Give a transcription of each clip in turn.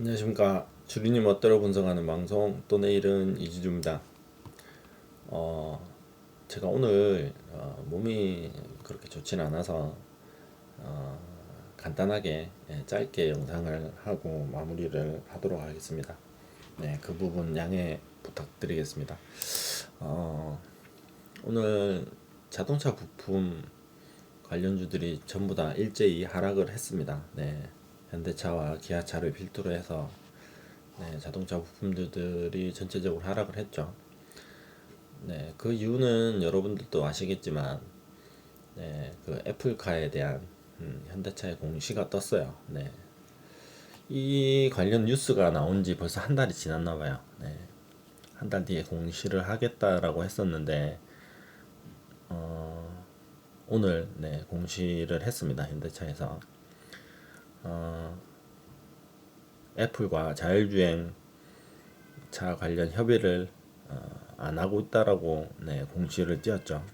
안녕하십니까. 주리님 어때로 분석하는 방송 또 내일은 이지주입니다. 어 제가 오늘 어, 몸이 그렇게 좋지는 않아서 어, 간단하게 예, 짧게 영상을 하고 마무리를 하도록 하겠습니다. 네 그 부분 양해 부탁드리겠습니다. 어, 오늘 자동차 부품 관련주들이 전부 다 일제히 하락을 했습니다. 네 현대차와 기아차를 필두로 해서 네, 자동차 부품주들이 전체적으로 하락을 했죠. 네, 그 이유는 여러분들도 아시겠지만, 네, 그 애플카에 대한 음, 현대차의 공시가 떴어요. 네, 이 관련 뉴스가 나온 지 벌써 한 달이 지났나 봐요. 네, 한 달 뒤에 공시를 하겠다라고 했었는데, 어, 오늘 네, 공시를 했습니다. 현대차에서. 어, 애플과 자율주행 차 관련 협의를 어, 안 하고 있다라고 네, 공시를 띄었죠.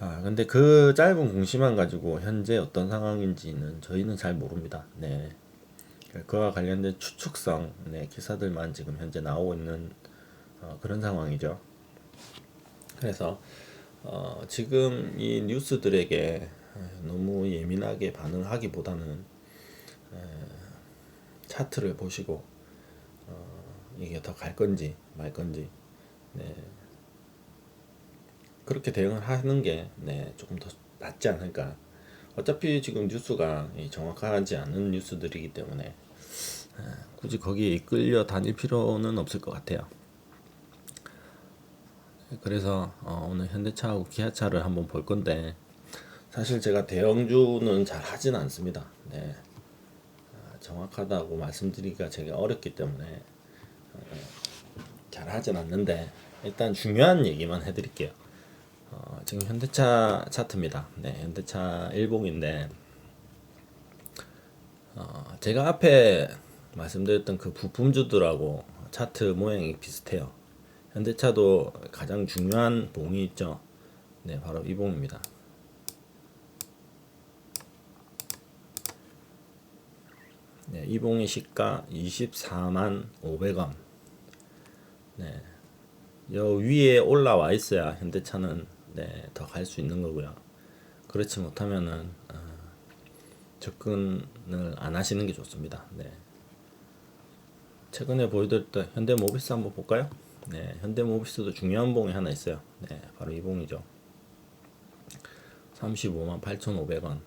아, 근데 그 짧은 공시만 가지고 현재 어떤 상황인지는 저희는 잘 모릅니다. 네. 그와 관련된 추측성 네, 기사들만 지금 현재 나오고 있는 어, 그런 상황이죠. 그래서 어, 지금 이 뉴스들에게 너무 예민하게 반응하기보다는 차트를 보시고 어, 이게 더 갈 건지 말 건지 네. 그렇게 대응을 하는 게 네, 조금 더 낫지 않을까. 어차피 지금 뉴스가 정확하지 않은 뉴스들이기 때문에 굳이 거기에 이끌려 다닐 필요는 없을 것 같아요. 그래서 어, 오늘 현대차하고 기아차를 한번 볼 건데 사실 제가 대형주는 잘 하진 않습니다. 네. 아, 정확하다고 말씀드리기가 되게 어렵기 때문에 어, 잘 하진 않는데 일단 중요한 얘기만 해드릴게요. 어, 지금 현대차 차트입니다. 네, 현대차 일봉인데 어, 제가 앞에 말씀드렸던 그 부품주들하고 차트 모양이 비슷해요. 현대차도 가장 중요한 봉이 있죠. 네, 바로 이 봉입니다. 네, 이봉의 시가 24만 500원. 네. 여 위에 올라와 있어야 현대차는 네, 더 갈 수 있는 거고요. 그렇지 못하면은 어, 접근을 안 하시는 게 좋습니다. 네. 최근에 보여드렸던 현대모비스 한번 볼까요? 네, 현대모비스도 중요한 봉이 하나 있어요. 네, 바로 이 봉이죠. 35만 8,500원.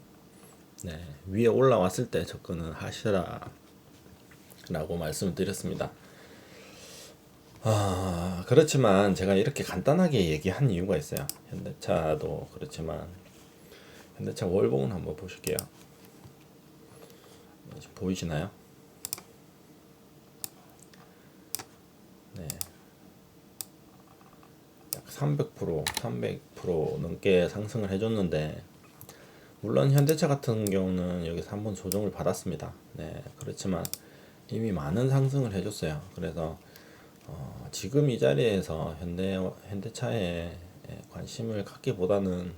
네, 위에 올라왔을 때 접근을 하시라 라고 말씀을 드렸습니다. 아, 그렇지만 제가 이렇게 간단하게 얘기한 이유가 있어요. 현대차도 그렇지만 현대차 월봉은 한번 보실게요. 보이시나요? 네. 약 300%, 300% 넘게 상승을 해줬는데 물론 현대차 같은 경우는 여기서 한번 조정을 받았습니다. 네, 그렇지만 이미 많은 상승을 해줬어요. 그래서 어, 지금 이 자리에서 현대 현대차에 관심을 갖기보다는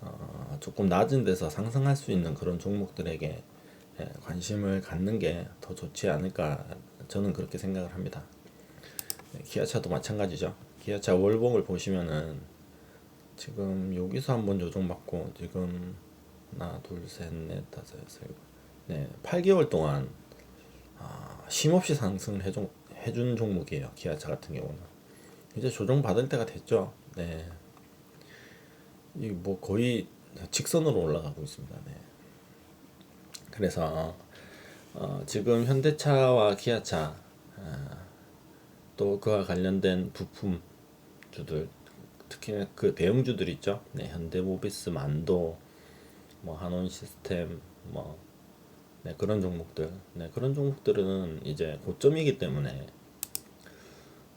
어, 조금 낮은 데서 상승할 수 있는 그런 종목들에게 관심을 갖는 게 더 좋지 않을까 저는 그렇게 생각을 합니다. 네, 기아차도 마찬가지죠. 기아차 월봉을 보시면은 지금 여기서 한번 조정받고 지금 하나 둘셋넷 다섯 여섯 일곱. 네 8개월 동안 아, 쉼없이 상승을 해준, 해준 종목이에요. 기아차 같은 경우는. 이제 조정 받을 때가 됐죠? 네. 이 뭐 거의 직선으로 올라가고 있습니다. 네. 그래서 어, 지금 현대차와 기아차 아, 또 그와 관련된 부품주들 특히 그 대형주들 있죠. 네, 현대모비스, 만도, 뭐 한원 시스템, 뭐 네, 그런 종목들. 네, 그런 종목들은 이제 고점이기 때문에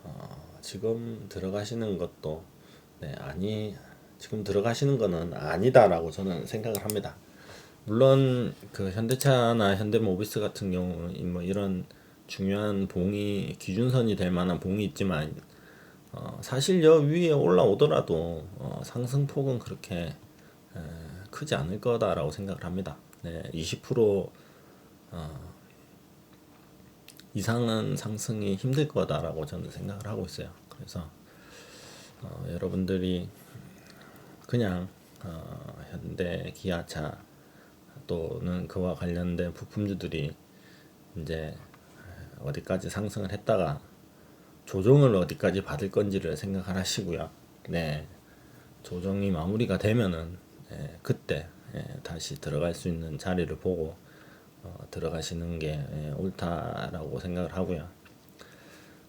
어, 지금 들어가시는 것도 네, 아니 지금 들어가시는 거는 아니다라고 저는 생각을 합니다. 물론 그 현대차나 현대모비스 같은 경우는 뭐 이런 중요한 봉이 기준선이 될 만한 봉이 있지만 어, 사실 여 위에 올라오더라도 어, 상승폭은 그렇게 에, 크지 않을 거다라고 생각을 합니다. 네, 20% 어, 이상은 상승이 힘들 거다라고 저는 생각을 하고 있어요. 그래서 어, 여러분들이 그냥 어, 현대 기아차 또는 그와 관련된 부품주들이 이제 어디까지 상승을 했다가 조정을 어디까지 받을 건지를 생각을 하시고요. 네, 조정이 마무리가 되면은 예, 그때 예, 다시 들어갈 수 있는 자리를 보고 어, 들어가시는 게 예, 옳다라고 생각을 하고요.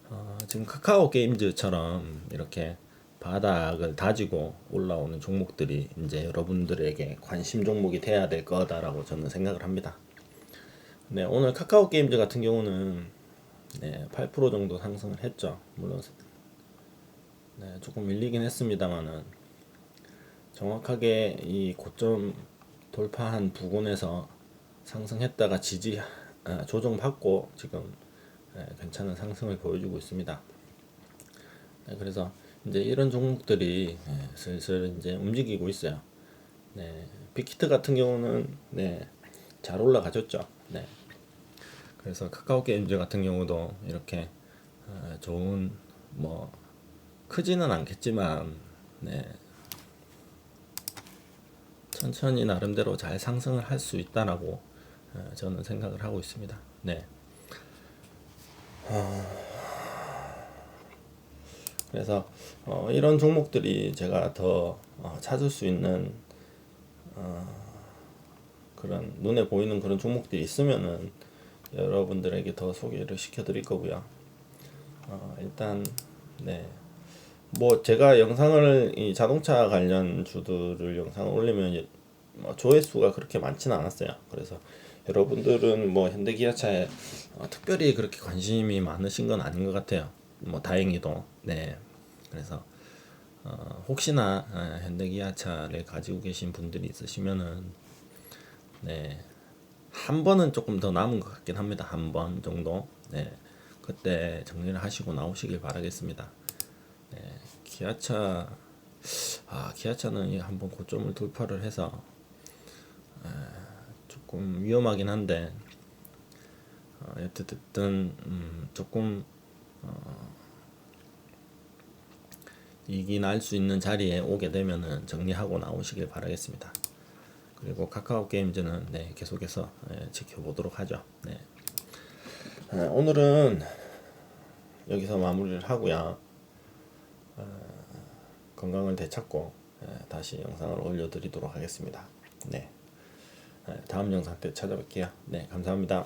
어, 지금 카카오 게임즈처럼 이렇게 바닥을 다지고 올라오는 종목들이 이제 여러분들에게 관심 종목이 돼야 될 거다라고 저는 생각을 합니다. 네, 오늘 카카오 게임즈 같은 경우는 네, 8% 정도 상승을 했죠. 물론 네, 조금 밀리긴 했습니다만은 정확하게 이 고점 돌파한 부근에서 상승했다가 지지 아, 조정받고 지금 예, 괜찮은 상승을 보여주고 있습니다. 네, 그래서 이제 이런 종목들이 예, 슬슬 이제 움직이고 있어요. 네, 빅히트 같은 경우는 네, 잘 올라가졌죠. 네. 그래서 카카오 게임즈 같은 경우도 이렇게 어, 좋은 뭐 크지는 않겠지만 네. 천천히 나름대로 잘 상승을 할 수 있다라고 어, 저는 생각을 하고 있습니다. 네. 그래서 어, 이런 종목들이 제가 더 어, 찾을 수 있는 어, 그런 눈에 보이는 그런 종목들이 있으면은 여러분들에게 더 소개를 시켜드릴 거고요. 어, 일단 네. 뭐 제가 영상을 이 자동차 관련 주들을 영상을 올리면 예- 뭐 조회수가 그렇게 많지는 않았어요. 그래서 여러분들은 뭐 현대 기아차에 어, 특별히 그렇게 관심이 많으신 건 아닌 것 같아요. 뭐 다행히도 네. 그래서 어, 혹시나 어, 현대 기아차를 가지고 계신 분들이 있으시면은 네. 한 번은 조금 더 남은 것 같긴 합니다. 한 번 정도. 네. 그때 정리를 하시고 나오시길 바라겠습니다. 네. 기아차 아, 기아차는 이 한번 고점을 돌파를 해서 에, 조금 위험하긴 한데 어, 어쨌든 음, 조금 어, 이익이 날 수 있는 자리에 오게 되면은 정리하고 나오시길 바라겠습니다. 그리고 카카오 게임즈는 네, 계속해서 예, 지켜보도록 하죠. 네. 아, 오늘은 여기서 마무리를 하고요. 어, 건강을 되찾고 예, 다시 영상을 올려드리도록 하겠습니다. 네. 예, 다음 영상 때 찾아뵐게요. 네, 감사합니다.